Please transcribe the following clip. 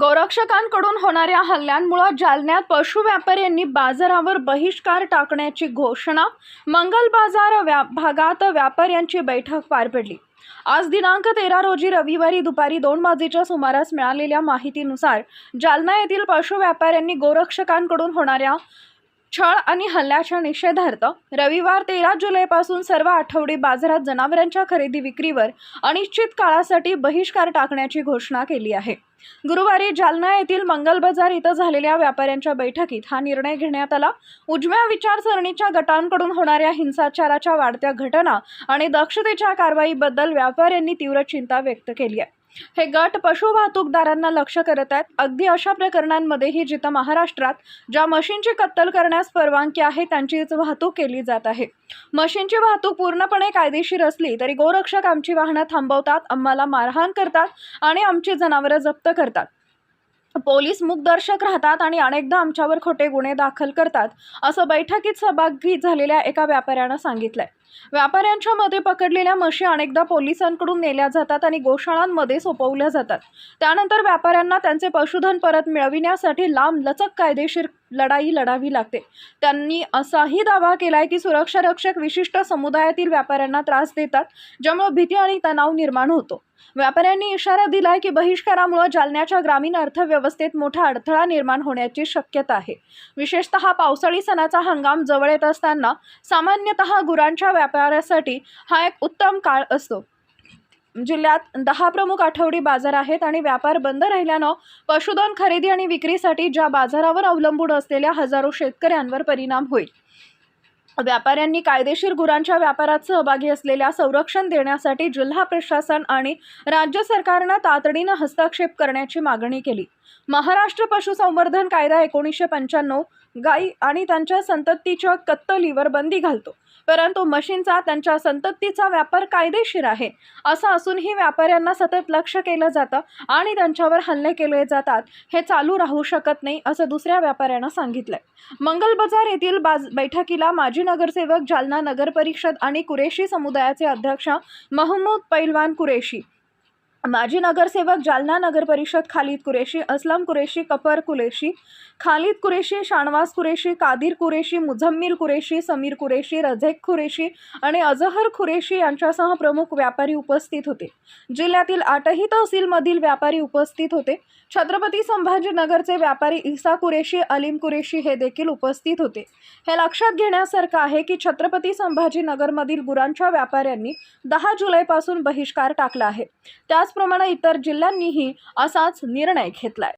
गोरक्षकांकडून होणाऱ्या हल्ल्यांमुळे जालन्यात पशु व्यापाऱ्यांनी बाजारावर बहिष्कार टाकण्याची घोषणा मंगल बाजार व्या भागात व्यापाऱ्यांची बैठक पार पडली. आज दिनांक तेरा रोजी रविवारी दुपारी दोन वाजेच्या सुमारास मिळालेल्या माहितीनुसार जालना येथील पशु व्यापाऱ्यांनी गोरक्षकांकडून होणाऱ्या छळ आणि हल्ल्याच्या निषेधार्थ रविवार तेरा जुलैपासून सर्व आठवडी बाजारात जनावरांच्या खरेदी विक्रीवर अनिश्चित काळासाठी बहिष्कार टाकण्याची घोषणा केली आहे. गुरुवारी जालना येथील मंगल बाजार इथं झालेल्या व्यापाऱ्यांच्या बैठकीत हा निर्णय घेण्यात आला. उजव्या विचारसरणीच्या गटांकडून होणाऱ्या हिंसाचाराच्या वाढत्या घटना आणि दक्षतेच्या कारवाईबद्दल व्यापाऱ्यांनी तीव्र चिंता व्यक्त केली आहे. हे गट पशु वाहतूकदारांना लक्ष करत आहेत. अगदी अशा प्रकरणांमध्येही जिथं महाराष्ट्रात ज्या मशीनची कत्तल करण्यास परवानगी आहे त्यांचीच वाहतूक केली जात आहे. मशीनची वाहतूक पूर्णपणे कायदेशीर असली तरी गोरक्षक आमची वाहनं थांबवतात आम्हाला मारहाण करतात आणि आमची जनावरं जप्त करतात. पोलीस मुखदर्शक राहतात आणि अनेकदा आमच्यावर खोटे गुन्हे दाखल करतात असं बैठकीत सहभागी झालेल्या एका व्यापाऱ्यानं सांगितलंय. व्यापाऱ्यांच्या मध्ये पकडलेल्या म्हशी अनेकदा पोलिसांकडून नेल्या जातात आणि गोशाळांमध्ये सोपवल्या जातात. त्यानंतर व्यापाऱ्यांना त्यांचे पशुधन परत मिळविण्यासाठी लांब लचक कायदेशीर लढाई लढावी लागते. त्यांनी असाही दावा केलाय की सुरक्षा रक्षक विशिष्ट समुदायातील व्यापाऱ्यांना त्रास देतात ज्यामुळे भीती आणि तणाव निर्माण होतो. व्यापाऱ्यांनी इशारा दिलाय की बहिष्कारामुळे जालन्याच्या ग्रामीण अर्थव्यवस्थेत मोठा अडथळा निर्माण होण्याची शक्यता आहे. विशेषतः पावसाळी सणाचा हंगाम जवळ येत असताना सामान्यतः गुरांच्या व्यापारासाठी हा एक उत्तम काळ असतो. जिल्ह्यात दहा प्रमुख आठवडी बाजार आहेत आणि व्यापार बंद राहिल्यानं पशुधन खरेदी आणि विक्रीसाठी ज्या बाजारावर अवलंबून असलेल्या हजारो शेतकऱ्यांवर परिणाम होईल. व्यापाऱ्यांनी कायदेशीर गुरांच्या व्यापारात सहभागी असलेल्या संरक्षण देण्यासाठी जिल्हा प्रशासन आणि राज्य सरकारनं तातडीनं हस्तक्षेप करण्याची मागणी केली. महाराष्ट्र पशुसंवर्धन कायदा एकोणीसशे पंच्याण्णव गायी आणि त्यांच्या संततीच्या कत्तलीवर बंदी घालतो. परंतु मशीनचा त्यांच्या संततीचा व्यापार कायदेशीर आहे असं असूनही व्यापाऱ्यांना सतत लक्ष केलं जातं आणि त्यांच्यावर हल्ले केले जातात हे चालू राहू शकत नाही असं दुसऱ्या व्यापाऱ्यानं सांगितलंय. मंगल बाजार येथील बाज बैठकीला माजी नगरसेवक जालना नगर परिषद आणि कुरेशी समुदायाचे अध्यक्ष महमूद पैलवान कुरेशी. माजी नगरसेवक जालना नगर परिषद खालिद कुरेशी असलम कुरेशी कपर कुरेशी खालिद कुरेशी शानवास कुरेशी कादिर कुरेशी मुझम्मिल कुरेशी समीर कुरेशी रझेक कुरेशी आणि अजहर कुरेशी यांच्यासह प्रमुख व्यापारी उपस्थित होते. जिल्ह्यातील आठही तहसीलमधील व्यापारी उपस्थित होते. छत्रपती संभाजीनगरचे व्यापारी इसा कुरेशी अलीम कुरेशी हे देखील उपस्थित होते. हे लक्षात घेण्यासारखं आहे की छत्रपती संभाजीनगरमधील गुरांच्या व्यापाऱ्यांनी दहा जुलैपासून बहिष्कार टाकला आहे. त्याच त्याचप्रमाणे इतर जिल्ह्यांनीही असाच निर्णय घेतलाय.